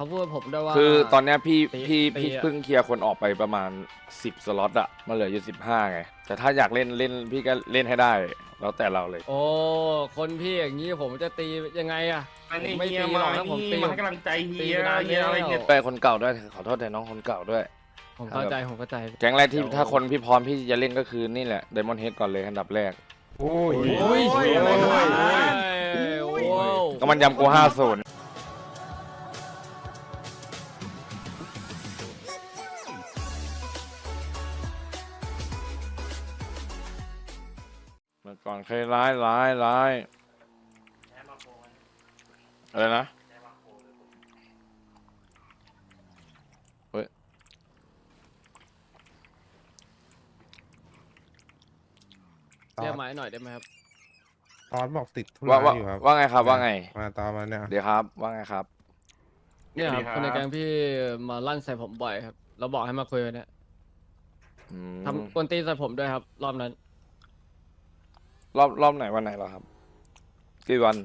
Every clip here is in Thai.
เขาพูดกับผมด้วยว่า คือตอนเนี้ยพี่ตีพี่ตีพี่อะ เพิ่งเคลียร์คนออกไปประมาณสิบสล็อตอะมาเหลืออยู่สิบห้าไง แต่ถ้าอยากเล่นเล่นพี่ก็เล่นให้ได้ แล้วแต่เราเลย โอ้คนพี่อย่างนี้ผมจะตียังไงอะ อันนี้ไม่เฮียตีมาหรอกนะผมตีนี่มาให้กำลังใจเฮีตียไปนานเฮียอะไรแล้วเนี่ยไปคนเก่าด้วยขอโทษแทนน้องคนเก่าด้วย ผมเข้าใจผมเข้าใจ แก๊งแรกที่เดี๋ยว ถ้าคนพี่พร้อมพี่จะเล่นก็คือนี่แหละไดมอนเฮดก่อนเลยอันดับแรก โอ้ย โอ้ยโอ้ยโอ้อะไรยขนาดนั้นโอ้ย ก็มันยำกูห้าศูนย์ ก่อนเคยร้ายร้ายร้ายอะไรนะเรียกไม้หน่อยได้ไหมครับ ตอนบอกติดธุว่าระว่าอยู่ครับว่าไงครับว่าไง มาตอนมาเนี่ยเดี๋ยวครับ ว่าไงครับ เนี่ยครับสวัสดีครับคนในแก๊งพี่มาลั่นใส่ผมบ่อยครับ เราบอกให้มาคุยวันเนี้ยอืมทำกวนตีนใส่ผมด้วยครับ รอบนั้น รอบรอบไหนวันไหนเหรอครับ กี่วัน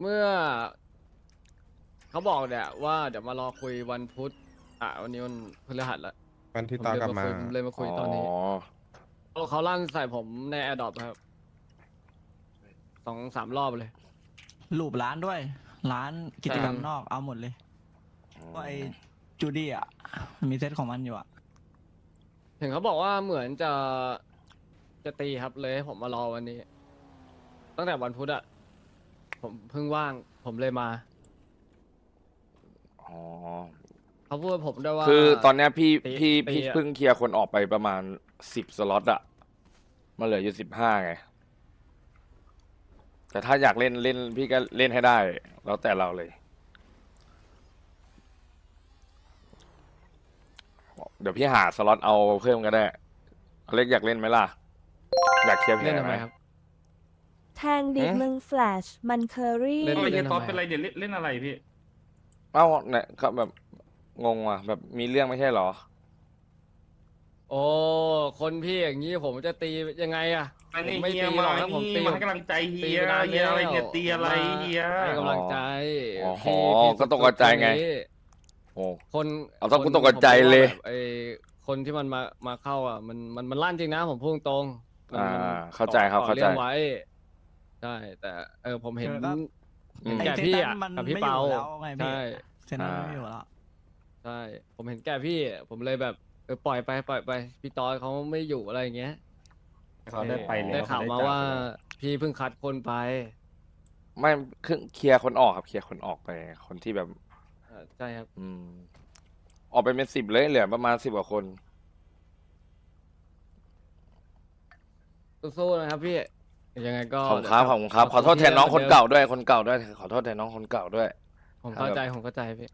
เมื่อ เขาบอกเนี่ยว่าเดี๋ยวมารอคุยวันพุธอะวันนี้วันพฤหัสละวันที่ผมตอนเลยกลับมามาคุยผมเลยมาคุยตอนนี้อ๋อเขาลั่นใส่ผมในแอร์ดรอปครับสองสามรอบเลย รูปร้านด้วย ร้านกิจกรรมใช่นอกเอาหมดเลยก็ไอจูดี้อะมันมีเซตของมันอยู่อะ เห็นเขาบอกว่าเหมือนจะ จะตีครับเลยให้ผมมารอวันนี้ ตั้งแต่วันพุธอะผมเพิ่งว่าง ผมเลยมา อ๋อ เขาพูดกับผมด้วยว่า คือตอนเนี้ยพี่ตีพี่ตีพี่อะ เพิ่งเคลียร์คนออกไปประมาณสิบสล็อตอะมาเหลืออยู่สิบห้าไง แต่ถ้าอยากเล่นเล่นพี่ก็เล่นให้ได้ แล้วแต่เราเลย เดี๋ยวพี่หาสล็อตเอาเพิ่มก็ได้อเล็กอยากเล่นไหมล่ะ อยากเคลียร์แผลเล่นทำไหไมมครับ แทงดิบหืมมึงแฟลชมันเคอรี่ เล่น โอ้ยเล่เฮียนตอนทำไมเป็นไรเดี๋ยวเล่นเล่นอะไรพี่ เอ้าเนี่ยก็แบบงงว่ะแบบมีเรื่องไม่ใช่เหรอ โอ้ คนพี่อย่างนี้ผมจะตียังไงอะอันนี้ไม่เฮียตีหมารอกนะผมนี่ตีมาให้กำลังใจเฮีตียไปนานเฮียอะไรเนี่ยแล้วตีอะไรมาเฮีย ให้กำลังใจอ๋อพี่พี่ก็ตกใจไงคนนี้โอ้ คนเอาต้องคนกูตกใจเลย ผมว่าแบบไอ้คนที่มันมามาเข้าอะ มันมันมันลั่นจริงนะผมพูดตรงๆมัน อ่ามันเข้าใจครับต่อเข้าใจเรื่องไว้ใช่แต่เออผมเห็นเออก็ เห็นอืมแก่ไอเซตพี่นั้อะนมันกับไม่พี่อเปายู่แล้วไงพี่ใช่เซตนั้นไม่อยู่แล้ว ใช่ผมเห็นแก่พี่อะผมเลยแบบเออปล่อยไปปล่อยไปพี่ตอยเขาไม่อยู่อะไรอย่างเงี้ยเขาได้ไปแล้วได้ข่าวมาว่าพี่เพิ่งคัดคนไปไม่คือเคลียร์คนออกครับ เคลียร์คนออกไป คนที่แบบ อ่าใช่ครับ อืม ออกไปเป็นสิบเลยเหลือประมาณสิบกว่าคน สู้ๆนะครับพี่ ยังไงก็ขอบคุณครับขอบคุณครับ ขอโทษแทนน้องคนเก่าด้วยคนเก่าด้วย ขอโทษแทนน้องคนเก่าด้วย ผมเข้าใจผมเข้าใจพี่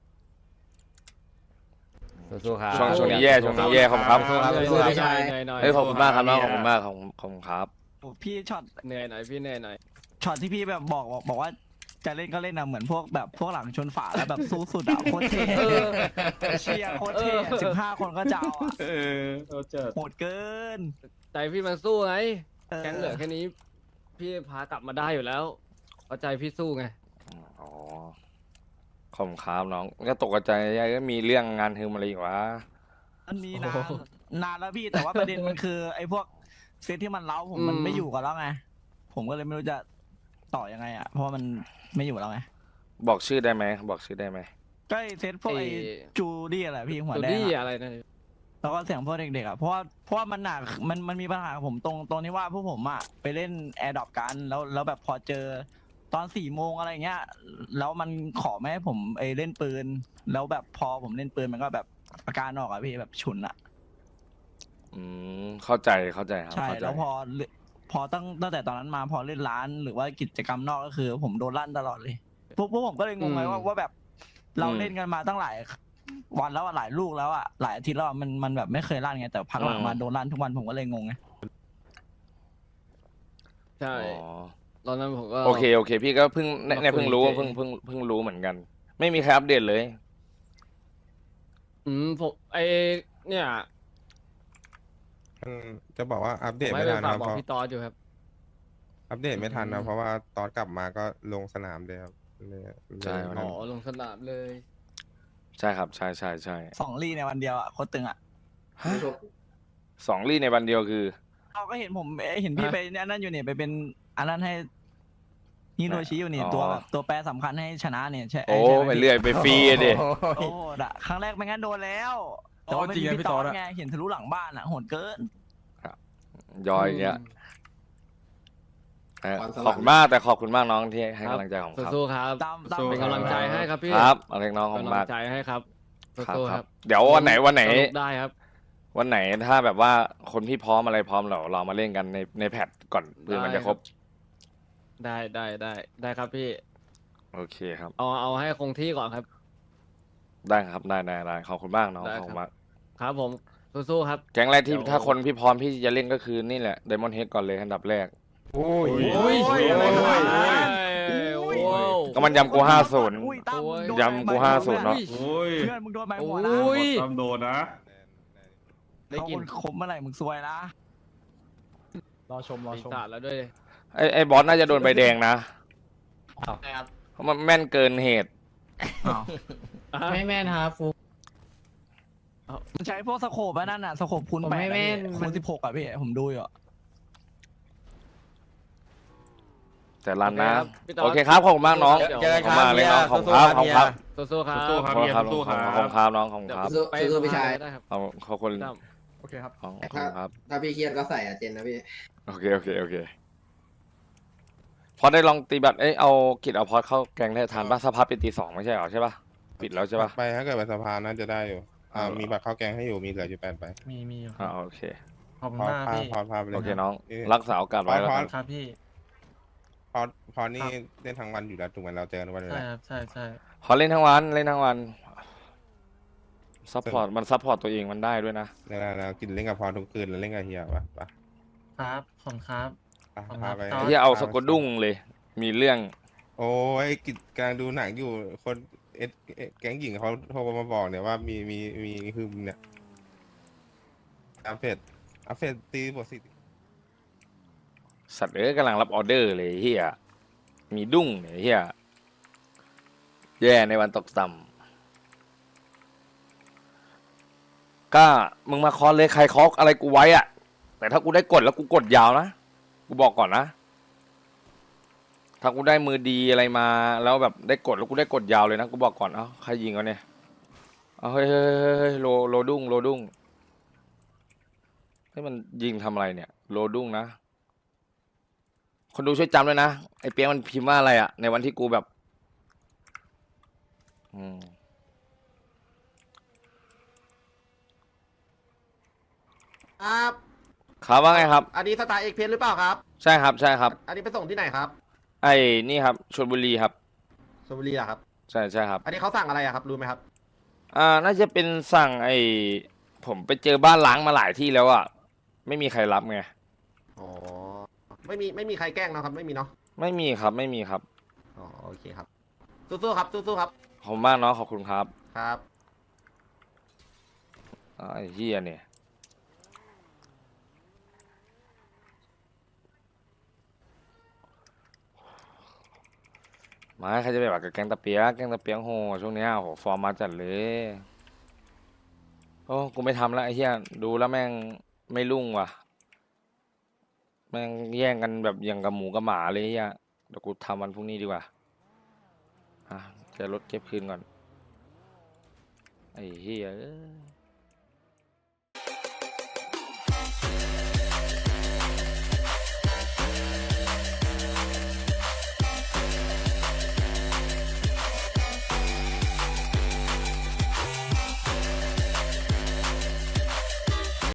สู้ๆครับช่วงช่วงนี้แย่ช่วงนี้แย่ขอบคุณครับสู้ครับเหนื่อยสู้หน่คอรัยบเหนื่อยหน่อยเฮ้ยขอบคุณมากครับน้องขอบคุณมากขอบคุณขอบคุณครับโอ้พี่ช็อตเหนื่อยหน่อยพี่เหนื่อยหน่อยช็อตที่พี่แบบบอกบอกบอกว่าจะเล่นก็เล่นนะเหมือนพวกแบบพวกหลังชนฝาแล้วแบบสู้สุดอะโคตรเท่เชียร์โคตรเท่สิบห้าคนก็จะเอาอะเออเราเจอโหดเกิน ใจพี่มันสู้ไงเออ แก๊งเหลือแค่นี้ พี่พากลับมาได้อยู่แล้วเพราะใจพี่สู้ไง อ๋อขอบคุณครับน้องก็ตกใจยายก็มีเรื่องงานฮึมอะไรอีกวะ อันนี้นานนานแล้วพี่แต่ว่าประเด็นมันคือ ไอ้พวกเซตที่มันเล้าผมมันไม่อยู่กันแล้วไงผมก็เลยไม่รู้จะต่อยังไงอะเพราะว่ามันไม่อยู่แล้วไงบอกชื่อได้ไหมบอกชื่อได้ไหมก็ไอ้เซตพวกไอ้ไอ้จูดี้อะไรพี่หัวตัวแดงดี้อะอะไรนะ แล้วก็เสียงพวกเด็กๆอะเพราะว่าเพราะว่ามันหนักมันมันมีปัญหากับผมตรงตรงที่ว่าพวกผมอะไปเล่นแอร์ดรอปกันแล้วแล้วแบบพอเจอตอนสี่โมงอะไรเงี้ยแล้วมันขอไม่ให้ผมไอเล่นปืน แล้วแบบพอผมเล่นปืนมันก็แบบอาการออกอะพี่แบบฉุนอะอืมเข้าใจเข้าใจครับใช่เข้าใจแล้วพอเล่นพอตั้งตั้งแต่ตอนนั้นมาพอเล่นร้านหรือว่ากิจกรรมนอกก็คือ ผมโดนลั่นตลอดเลยพวกพวกผมก็เลยงงไงว่าว่าแบบ เราเล่นกันมาตั้งหลาย วันแล้วอะหลายลูกแล้วอะหลายอาทิตย์แล้วอะมันมันแบบไม่เคยลั่นไงแต่พักหลังมาโดนลั่นทุกวันผมก็เลยงงไงใช่อ๋อ ตอนนั้นผมก็ โอเคโอเค พี่ก็เพิ่งเนี่ยเนี่ยมาคุยเพิ่งรู้เฉย เพิ่งเพิ่งเพิ่งรู้เหมือนกัน ไม่มีใครอัปเดตเลย อืมผมไอเนี่ยอืมจะบอกว่าอัปผเดมตไม่ไม่ไปทันฝากนะบอเพกราะพี่ตอสอยู่ครับ อัปเดตไม่ทันอืนะม เพราะว่าตอนกลับมาก็ลงสนามเลยครับเลยใช่เลยวันอ๋นั้อนลงสนามเลย ใช่ครับ ใช่ใช่ใช่สองลีในวันเดียวอะโคตรตึงอะสองลี่ในวันเดียวคือ เราก็เห็นผมเอ้ยเห็นพี่ไปเนี่ยนั่นอยู่เนี่ยไปเป็นอันนั้นให้ฮิโรชิอยู่เนี่ยอ๋อตัวแบบตัวแปรสำคัญให้ชนะเนี่ยใช่โอ้ใช่หมไปพี่เรื่อยไปฟรีอะดิ โอ้โหอะครั้งแรกไม่งั้นโดนแล้วแต่ว่าเป็นพี่ตอดไงเห็นทะลุหลังบ้านอะโหดเกินยอยอย่างเงี้ย เออวันสวรรค์ขอบคุณมากแต่ขอบคุณมากน้องที่ให้กำลังใจผมครับสู้ๆครับตามตาม เป็นกำลังใจให้ครับพี่ครับเอาเล็กน้องขอบคุณกำลัมางกใจให้ครับครับสู้ๆคครัรับบเดี๋ยววันไหนวันไหน สกได้ครับ วันไหนถ้าแบบว่าคนพี่พร้อมอะไรพร้อมเราเรามาเล่นกันในในแพทก่อนเพื่อมันจะครบ ได้ได้ได้ได้ครับพี่ โอเคครับ เอาเอาให้คงที่ก่อนครับ ได้ครับได้ได้ได้ขอบคุณมากน้องได้ขอบคุณครับมากครับผมสู้ๆครับ แก๊งแรกที่เดี๋ยว ถ้าคนพี่พร้อมพี่จะเล่นก็คือนี่แหละไดมอนด์เฮดก่อนเลยอันดับแรก โอ้ย โอ้ย โอ้ยอะไรขนาดนั้นโอ้ย โอ้ย ก็มันยำกูห้าศูนย์ อุ้ยตั้มโอ้ยโดนยำกูห้าศูนย์เนอะเโอ้ยพื่อนมึงโดนใบหัวนะโอ้ยตามโดนนะ ได้เขากินคนคมเมื่อไหร่มึงซวยนะ รอชมรอปีชมศาจแล้วด้วยไอไอบอสน่าจะโดนใบแดงนะใช่ครับเพราะมันแม่นเกินเหตุอ้าวไม่แม่นครับฟุกมันใช้พวกสโคปอันนั่นน่ะสโคปคูณผมแปดไม่อะแม่พี่นคูณสิบหกอะพี่ผมดูอยู่อะ แต่รันนะโอเคครับพี่ตอดโอเคครับขอบคุณมากน้องเดี๋ยวเจอกันขอบคคุณรับมากเลยน้องขอบคุณครับขอบคุณครับสู้ๆครับสู้ๆครับขอบคุณครับสู้ๆครับขอบคุณครับน้องขอบคุณเดี๋ยวครับสู้ไปสู้พี่ชาย ได้ครับเอาขอบคุณตั้มโอเคครับ ขอบคุณครับ ถ้าพี่เครียดก็ใส่อะเจนนะพี่ โอเคโอเคโอเคพอได้ลองตีบัตรเอ้ยเอากิจเอาพอดเข้าแกงได้ทานป่ะสภาพเป็นตีสองไม่ใช่เหรอใช่ป่ะปิดแล้วใช่ป่ะ ไปถ้าเกิดไปสะพานน่าจะได้อยู่ อ่า เอามีมีบัตรเข้าแกงให้อยู่ มีเหลืออยู่แปดใบมีมีอยู่คอ่ารับโอเค ขอบคุณพอมากพาพี่พอพาไปเลยโอเครับน้องนี่รักษาโอกาสไว้แล้วพอกันครับพี่ พอพอนี่เล่นทั้งวันอยู่แล้วถูกไหมเราเจอกันวันเลยใช่นะครับใช่ใช่พอเล่นทั้งวันเล่นทั้งวันซัพพอร์ตมันซัพพอร์ตตัวเองมันได้ด้วยนะ แล้วแล้วกินเล่นกับพอทุกคืนแล้วเล่นกับเฮียปะปะครับขอบคุณครับ ปะขอบคุณพาครับไปต่อที่เอาพไปสกดดุ้งเลย มีเรื่องโอ้ยกิจกำลังดูหนังอยู่คนเอ็ดเอ็ดแก๊งหญิงเขาโทรมาบอกเนี่ยว่ามีมีมีฮึมเนี่ยอัฟเฟตอัฟเฟตตีบวกสี่ สัตว์เอ้ยกำลังรับออเดอร์เลยเฮียมีดุ้งเนี่ยเฮียแย่ในวันตกต่ำก็มึงมาคอเลยใครเคาะอะไรกูไว้อะแต่ถ้ากูได้กดแล้วกูกดยาวนะ กูบอกก่อนนะ ถ้ากูได้มือดีอะไรมา แล้วแบบได้กดแล้วกูได้กดยาวเลยนะกูบอกก่อนเอ้าใครยิงวะเนี่ยเอาเฮ้ยเฮ้ยเฮ้ยเฮ้ยโลโลดุ้งโลดุ้งให้มันยิงทำอะไรเนี่ย โลดุ้งนะ คนดูช่วยจำด้วยนะไอ้เปียกมันพิมพ์ว่าอะไรอะในวันที่กูแบบ อืมครับครับว่าไงครับ อันนี้สตาร์เอ็กเพนหรือเปล่าครับ ใช่ครับใช่ครับ อันนี้ไปส่งที่ไหนครับไอ้นี่ครับชลบุรีครับ ชลบุรีเหรอครับ ใช่ใช่ครับอันนี้เขาสั่งอะไรอะครับรู้ไหมครับ อ่าน่าจะเป็นสั่งไอ้ผมไปเจอบ้านล้างมาหลายที่แล้วอะไม่มีใครรับไง อ๋อ ไม่มีไม่มีใครแกล้งเนอะครับไม่มีเนาะไม่มีครับไม่มีครับ อ๋อโอเคครับสู้ๆครับสู้ๆครับขอบคุณมากเนาะขอบคุณครับครับอ่าไอ้เฮียเนี่ยมาใครจะไปแบบกับแกงตะเปียกแกงตะเปียกโหช่วงเนี้ยโหฟอร์มมาจัดเลยโอ้กูไม่ทำแล้วไอ้เหี้ยดูแล้วแม่งไม่รุ่งว่ะแม่งแย่งกันแบบอย่างกับหมูกับหมาเลยเหี้ยเดี๋ยวกูทำวันพรุ่งนี้ดีกว่าอะจะลดเก็บคืนก่อนไอ้เหี้ย